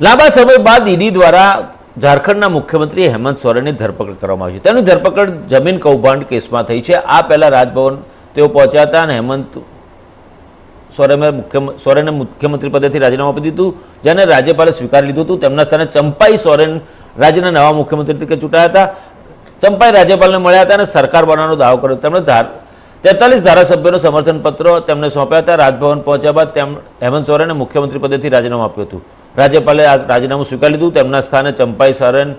લાંબા સમય બાદ ઈડી દ્વારા ઝારખંડના મુખ્યમંત્રી હેમંત સોરેનની ધરપકડ કરવામાં આવી છે. તેની ધરપકડ જમીન કૌભાંડ કેસમાં થઈ છે. આ પહેલાં રાજભવન તેઓ પહોંચ્યા હતા અને હેમંત સોરેને મુખ્ય સોરેને મુખ્યમંત્રી પદેથી રાજીનામું આપી દીધું, જેને રાજ્યપાલે સ્વીકારી લીધું હતું. તેમના સ્થાને ચંપાઈ સોરેન રાજ્યના નવા મુખ્યમંત્રી તરીકે ચૂંટાયા હતા. ચંપાઈ રાજ્યપાલને મળ્યા હતા અને સરકાર બનાવવાનો દાવો કર્યો. તેમણે ધાર, તેતાલીસ ધારાસભ્યોનો સમર્થન પત્રો તેમને સોંપ્યા હતા. રાજભવન પહોંચ્યા બાદ તેમ, હેમંત સોરેને મુખ્યમંત્રી પદેથી રાજીનામું આપ્યું હતું. રાજ્યપાલે આ રાજીનામું સ્વીકારી લીધું. તેમના સ્થાને ચંપાઈ સોરેન,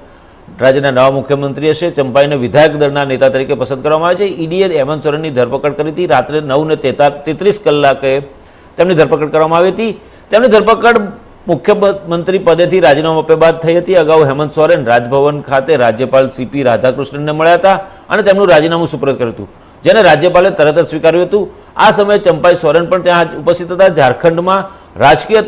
રાજ્યના નવા મુખ્યમંત્રી હશે. ચંપાઈને વિધાયક દળના નેતા તરીકે પસંદ કરવામાં આવે છે. ઈડીએ હેમંત સોરેનની ધરપકડ કરી હતી. રાત્રે નવ ને તેતા, તેત્રીસ કલાકે તેમની ધરપકડ કરવામાં આવી હતી. તેમની ધરપકડ મુખ્યમંત્રી પદેથી રાજીનામું આપ્યા બાદ થઈ હતી. અગાઉ હેમંત સોરેન રાજભવન ખાતે રાજ્યપાલ સીપી રાધાકૃષ્ણનને મળ્યા હતા અને તેમનું રાજીનામું સુપ્રત કર્યું હતું, જેને રાજ્યપાલે તરત જ સ્વીકાર્યું હતું. આ સમયે ચંપાઈ સોરેન પણ ત્યાં ઉપસ્થિત હતા. ઝારખંડમાં રાજકીય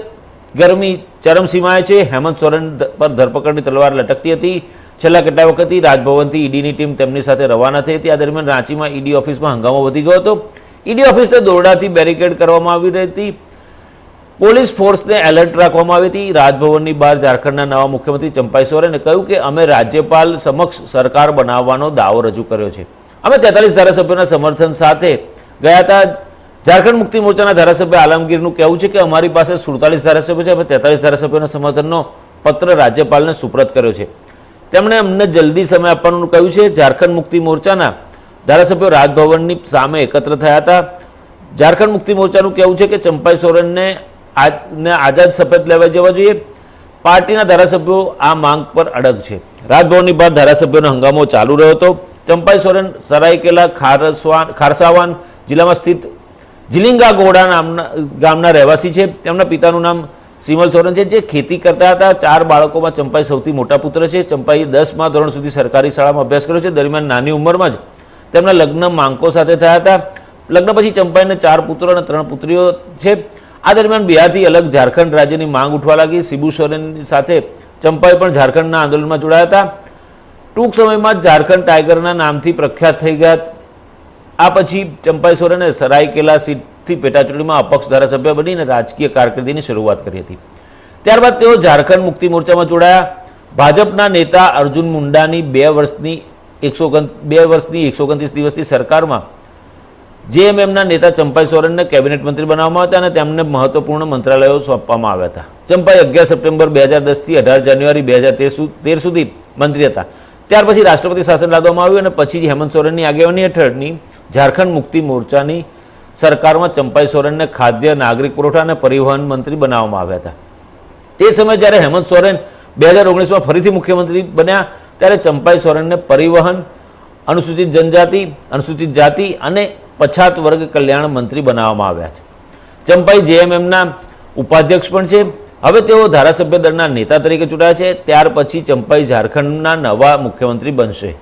ગરમી ચરમસીમાએ છે. હેમંત સોરેન પર ધરપકડની તલવાર લટકતી હતી. છેલ્લા કેટલા વખતથી રાજભવનથી ઈડીની ટીમ તેમની સાથે રવાના થઈ હતી. આ દરમિયાન રાંચીમાં ઈડી ઓફિસમાં હંગામો વધી ગયો હતો. ઈડી ઓફિસને દોરડાથી બેરિકેડ કરવામાં આવી રહી હતી. પોલીસ ફોર્સને એલર્ટ રાખવામાં આવી હતી. રાજભવનની બહાર ઝારખંડના નવા મુખ્યમંત્રી ચંપાઈ સોરેને કહ્યું કે અમે રાજ્યપાલ સમક્ષ સરકાર બનાવવાનો દાવો રજૂ કર્યો છે. અમે તેતાલીસ ધારાસભ્યોના સમર્થન સાથે ગયા હતા. ઝારખંડ મુક્તિ મોરચાના ધારાસભ્ય આલમગીરનું કહેવું છે કે અમારી પાસે સુડતાલીસ ધારાસભ્યો છે, અમે તેતાલીસ ધારાસભ્યોના સમર્થનનો પત્ર રાજ્યપાલને સુપ્રત કર્યો છે. તેમણે અમને જલ્દી સમય આપવાનું કહ્યું છે. ઝારખંડ મુક્તિ મોરચાના ધારાસભ્યો રાજભવનની સામે એકત્ર થયા હતા. ઝારખંડ મુક્તિ મોરચાનું કહેવું છે કે ચંપાઈ સોરેનને આજને આઝાદ શપથ લેવા જવા જોઈએ. પાર્ટીના ધારાસભ્યો આ માંગ પર અડગ છે. રાજભવનની બહાર ધારાસભ્યોનો હંગામો ચાલુ રહ્યો હતો. ચંપાઈ સોરેન સરાયકેલા, ખારસવાન ખારસાવાન જિલ્લામાં સ્થિત જીલિંગા ગોડા નામના, ગામના રહેવાસી છે. તેમના પિતાનું નામ સિમલ સોરન છે, જે ખેતી કરતા હતા. ચાર બાળકોમાં ચંપાઈ સૌથી મોટા પુત્ર છે. ચંપાઈએ દસમા ધોરણ સુધી સરકારી શાળામાં અભ્યાસ કર્યો છે. દરમિયાન નાની ઉંમરમાં જ તેમના લગ્ન માંકો સાથે થયા હતા. લગ્ન પછી ચંપાઈને ચાર પુત્રો અને ત્રણ પુત્રીઓ છે. આ દરમિયાન બિહારથી અલગ ઝારખંડ રાજ્યની માંગ ઉઠવા લાગી. શિબુ સોરેનની સાથે ચંપાઈ પણ ઝારખંડના આંદોલનમાં જોડાયા હતા. ટૂંક સમયમાં જ ઝારખંડ ટાઈગરના નામથી પ્રખ્યાત થઈ ગયા આ પછી ચંપાઈ સોરેને સરાયકેલા સીટથી પેટાચૂંટણીમાં અપક્ષ ધારાસભ્ય બનીને રાજકીય કારકિર્દીની શરૂઆત કરી હતી. ત્યારબાદ તેઓ ઝારખંડ મુક્તિ મોરચામાં જોડાયા. ભાજપના નેતા અર્જુન મુંડાની બે વર્ષની એકસો બે વર્ષની એકસો ઓગણત્રીસ દિવસની સરકારમાં જેએમએમના નેતા ચંપાઈ સોરેનને કેબિનેટ મંત્રી બનાવવામાં હતા અને તેમને મહત્વપૂર્ણ મંત્રાલયો સોંપવામાં આવ્યા હતા. ચંપાઈ અગિયાર સપ્ટેમ્બર બે હજાર દસથી અઢાર જાન્યુઆરી બે હજાર તેર સુધી મંત્રી હતા. ત્યાર પછી રાષ્ટ્રપતિ શાસન લાદવામાં આવ્યું અને પછી હેમંત સોરેનની આગેવાની હેઠળની ઝારખંડ મુક્તિ મોરચાની સરકારમાં ચંપાઈ સોરેનને ખાદ્ય, નાગરિક પુરવઠા અને પરિવહન મંત્રી બનાવવામાં આવ્યા હતા. તે સમયે જ્યારે હેમંત સોરેન બે હજાર ઓગણીસમાં ફરીથી મુખ્યમંત્રી બન્યા, ત્યારે ચંપાઈ સોરેનને પરિવહન, અનુસૂચિત જનજાતિ, અનુસૂચિત જાતિ અને પછાત વર્ગ કલ્યાણ મંત્રી બનાવવામાં આવ્યા છે. ચંપાઈ જેએમએમના ઉપાધ્યક્ષ પણ છે. હવે તેઓ ધારાસભ્ય દળના નેતા તરીકે ચૂંટાયા છે. ત્યાર પછી ચંપાઈ ઝારખંડના નવા મુખ્યમંત્રી બનશે.